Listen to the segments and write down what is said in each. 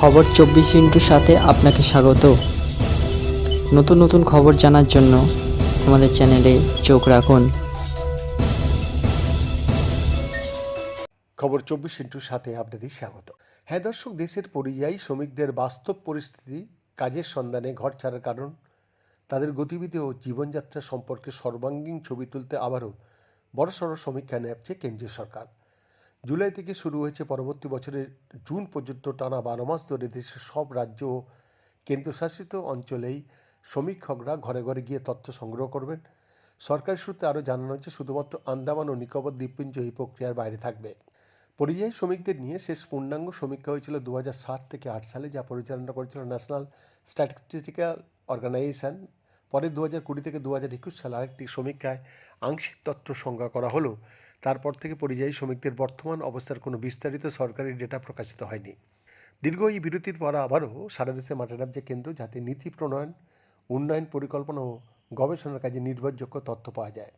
খবর চব্বিশ ইন্টুর সাথে আপনাকে স্বাগত। নতুন নতুন খবর জানার জন্য আমাদের চ্যানেলে চোখ রাখুন। খবর চব্বিশ ইন্টুর সাথে আপনাদের স্বাগত। হ্যাঁ দর্শক, দেশের পরিযায়ী শ্রমিকদের বাস্তব পরিস্থিতি কাজের সন্ধানে ঘর ছাড়ার কারণ, তাদের গতিবিধি ও জীবনযাত্রা সম্পর্কে সর্বাঙ্গীন ছবি তুলতে আবারও বড়সড় সমীক্ষা নেপছে কেন্দ্রীয় সরকার। জুলাই থেকে শুরু হয়েছে পরবর্তী বছরের জুন পর্যন্ত টানা বারো মাস ধরে দেশের সব রাজ্য ও কেন্দ্রশাসিত অঞ্চলেই সমীক্ষকরা ঘরে ঘরে গিয়ে তথ্য সংগ্রহ করবেন। সরকারি সূত্রে আরও জানানো হয়েছে, শুধুমাত্র আন্দামান ও নিকোবর দ্বীপপুঞ্জ এই প্রক্রিয়ার বাইরে থাকবে। পরিযায়ী শ্রমিকদের নিয়ে শেষ পূর্ণাঙ্গ সমীক্ষা হয়েছিল দু সাত থেকে আট সালে, যা পরিচালনা করেছিল ন্যাশনাল স্ট্যাটিস্টিক্যাল অর্গানাইজেশন পরে দু হাজার কুড়ি থেকে দু হাজার একুশ সালে আরেকটি সমীক্ষায় আংশিক তথ্য সংজ্ঞা করা হলো। তারপর থেকে পরিযায়ী শ্রমিকদের বর্তমান অবস্থার কোনো বিস্তারিত সরকারি ডেটা প্রকাশিত হয়নি। দীর্ঘ এই বিরতির পর আবারও সারা দেশে মাঠে নামছে কেন্দ্র যাতে নীতি প্রণয়ন, উন্নয়ন পরিকল্পনা ও গবেষণার কাজে নির্ভরযোগ্য তথ্য পাওয়া যায়।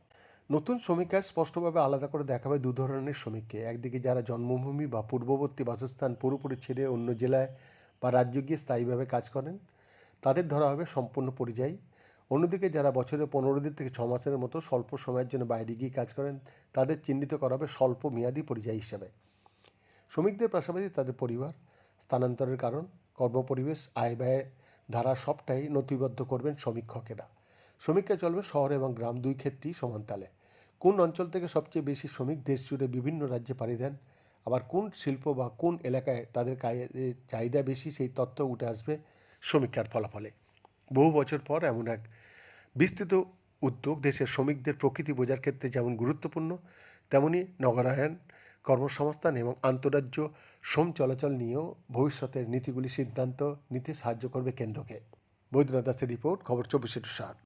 নতুন সমীক্ষায় স্পষ্টভাবে আলাদা করে দেখাবে দু ধরনের শ্রমিককে একদিকে যারা জন্মভূমি বা পূর্ববর্তী বাসস্থান পুরোপুরি ছেড়ে অন্য জেলায় বা রাজ্য গিয়ে স্থায়ীভাবে কাজ করেন, তাদের ধরা হবে সম্পূর্ণ পরিযায়ী। অন্যদিকে যারা বছরে পনেরো দিন থেকে ছ মাসের মতো স্বল্প সময়ের জন্য বাইরে গিয়ে কাজ করেন, তাদের চিহ্নিত করা হবে স্বল্প মেয়াদী পরিযায়ী হিসেবে। শ্রমিকদের পাশাপাশি তাদের পরিবার, স্থানান্তরের কারণ, কর্মপরিবেশ, আয় ব্যয় ধারা সবটাই নথিবদ্ধ করবেন সমীক্ষকেরা সমীক্ষা চলবে শহর এবং গ্রাম দুই ক্ষেত্রেই সমানতালে কোন অঞ্চল থেকে সবচেয়ে বেশি শ্রমিক দেশ জুড়ে বিভিন্ন রাজ্যে পাড়ি দেন, আবার কোন শিল্প বা কোন এলাকায় তাদের চাহিদা বেশি সেই তথ্য উঠে আসবে সমীক্ষার ফলাফলে। বহু বছর পর এমন এক বিস্তৃত উদ্যোগ দেশের শ্রমিকদের প্রকৃতি বোঝার ক্ষেত্রে যেমন গুরুত্বপূর্ণ, তেমনি নগরায়ণ কর্মসংস্থান এবং আন্তরাজ্য শ্রম চলাচল নিয়েও ভবিষ্যতের নীতিগুলি সিদ্ধান্ত নিতে সাহায্য করবে কেন্দ্রকে। বৈদ্যনাথ দাসের রিপোর্ট, খবর চব্বিশে সাত।